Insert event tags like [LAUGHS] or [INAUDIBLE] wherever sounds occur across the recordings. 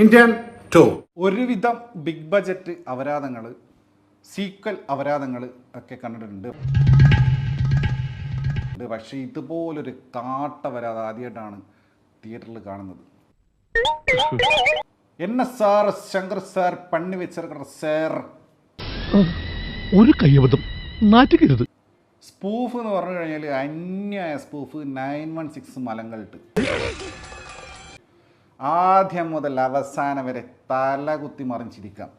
Indian two. ഒരുവിധം big budget അപരാധങ്ങൾ sequel അപരാധങ്ങൾ ഒക്കെ കണ്ടിട്ടുണ്ട്. പക്ഷേ ഇതുപോലൊരു കാട്ടപരാധം ആദ്യമായിട്ടാണ് തിയേറ്ററിൽ കാണുന്നത്. എന്നെ സാർ ശങ്കർ സാർ പണി വെച്ചിരിക്കുന്ന സാർ. ഒരു കയ്യബദ്ധം. നാറ്റുകരുത് സ്പൂഫ് എന്ന് പറഞ്ഞു കഴിഞ്ഞാൽ അന്യായ സ്പൂഫ്. നയൻ വൺ സിക്സ് മലങ്കൾട്ട് ആദ്യം മുതൽ അവസാനം വരെ തല കുത്തി മറിഞ്ഞിരിക്കാം.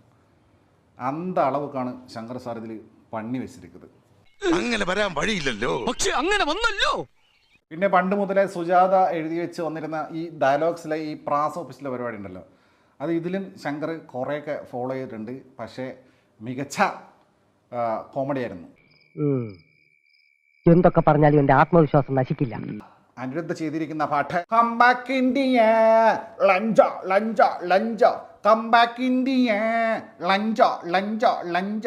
അന്ത അളവുക്കാണ് ശങ്കർ സാർ ഇതിൽ പണി വെച്ചിരിക്കുന്നത്. അങ്ങനെ വരാൻ വഴിയില്ലല്ലോ. പക്ഷെ അങ്ങനെ വന്നല്ലോ. പിന്നെ പണ്ട് മുതലേ സുജാത എഴുതി വെച്ച് വന്നിരുന്ന ഈ ഡയലോഗ്സിലെ ഈ പ്രാസ് ഓഫീസിലെ പരിപാടി ഉണ്ടല്ലോ. അത് ഇതിലും ശങ്കർ കുറേയൊക്കെ ഫോളോ ചെയ്തിട്ടുണ്ട്. പക്ഷേ മികച്ച കോമഡി ആയിരുന്നു. എന്തൊക്കെ പറഞ്ഞാലും എന്റെ ആത്മവിശ്വാസം നശിക്കില്ല. അനിരുദ്ധ ചെയ്തിരിക്കുന്ന പാട്ട്. കം ബാക്ക് ഇന്ത്യ ലഞ്ച ലഞ്ച ലഞ്ച കം ബാക്ക് ഇന്ത്യ ലഞ്ച ലഞ്ച ലഞ്ച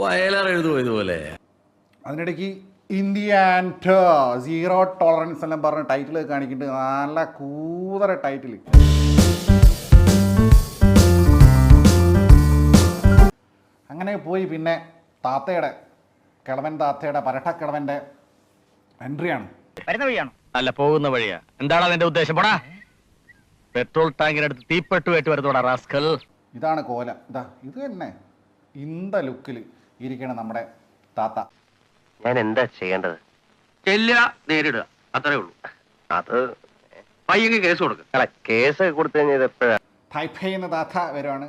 വയലാർ എഴുതുമോ ഇതുപോലെ? അതിനിടയ്ക്ക് ഇന്ത്യ ആൻഡ് സീറോ ടോളറൻസ് എല്ലാം പറഞ്ഞ ടൈറ്റിൽ കാണിക്കുന്നുണ്ട്. നല്ല കൂതറ ടൈറ്റിൽ അങ്ങനെ പോയി പിന്നെ താത്തയുടെ കിളവൻ താത്തയുടെ പരട്ടക്കിളവന്റെ എൻട്രിയാണ് അല്ല പോകുന്ന വഴിയാ. എന്താണ് അതിന്റെ ഉദ്ദേശം? പോടാ. പെട്രോൾ ടാങ്കിനടുത്ത് തീപ്പെട്ടുമായിട്ട് വരുന്നോടാ റാസ്കൽ. ഇതാണ് കോല. ഇതാ ഇത് തന്നെ. ഇന്ത ലുക്കിൽ ഇരിക്കണം നമ്മുടെ താത്ത. ഞാൻ എന്താ ചെയ്യേണ്ടത്? ചെല്ലുക നേരിടുക. അത്രേ ഉള്ളൂ. അത് പയ്യങ്ങ് കേസ് കൊടുക്കുക അല്ല കേസ് കൊടുത്തു കഴിഞ്ഞാൽ എപ്പോഴാ? ടൈപ്പ് ചെയ്യുന്ന താത്ത വരുവാണ്.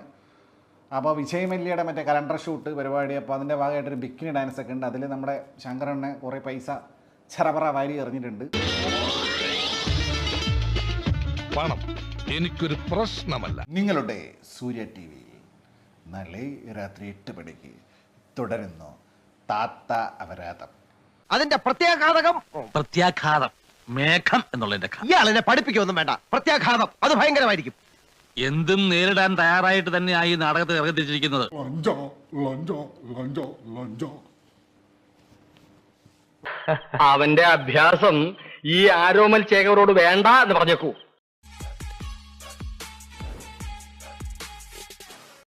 അപ്പോൾ വിജയ് മല്യയുടെ മറ്റേ കലണ്ടർ ഷൂട്ട് പരിപാടി അപ്പോൾ അതിന്റെ ഭാഗമായിട്ടൊരു ബിക്കിനി ഡാൻസ് ഒക്കെ ഉണ്ട്. അതിൽ നമ്മുടെ ശങ്കരണ്ണെ കുറേ പൈസ ചെറപറ വാരി എറിഞ്ഞിട്ടുണ്ട്. പണം എനിക്കൊരു പ്രശ്നമല്ല. നിങ്ങളുടെ സൂര്യ ടി വി നാളെ രാത്രി എട്ട് മണിക്ക് തുടരുന്നു. താത്ത അപരാധം. അതിന്റെ പ്രത്യാഘാതകം പ്രത്യാഘാതം മേഘം എന്നുള്ളതിന്റെ ഘ. ഇയാളിനെ പഠിപ്പിക്കൊന്നും വേണ്ട. പ്രത്യാഘാതം അത് ഭയങ്കരമായിരിക്കും. എന്തും നേരിടാൻ തയ്യാറായിട്ട് തന്നെയായി ഈ നാടകത്തിൽ ഇറങ്ങിത്തിരിച്ചിരിക്കുന്നത് [LAUGHS] അവന്റെ അഭ്യാസം ഈ ആരോമൽ ചേകവരോട് വേണ്ട എന്ന് പറഞ്ഞേക്കൂ.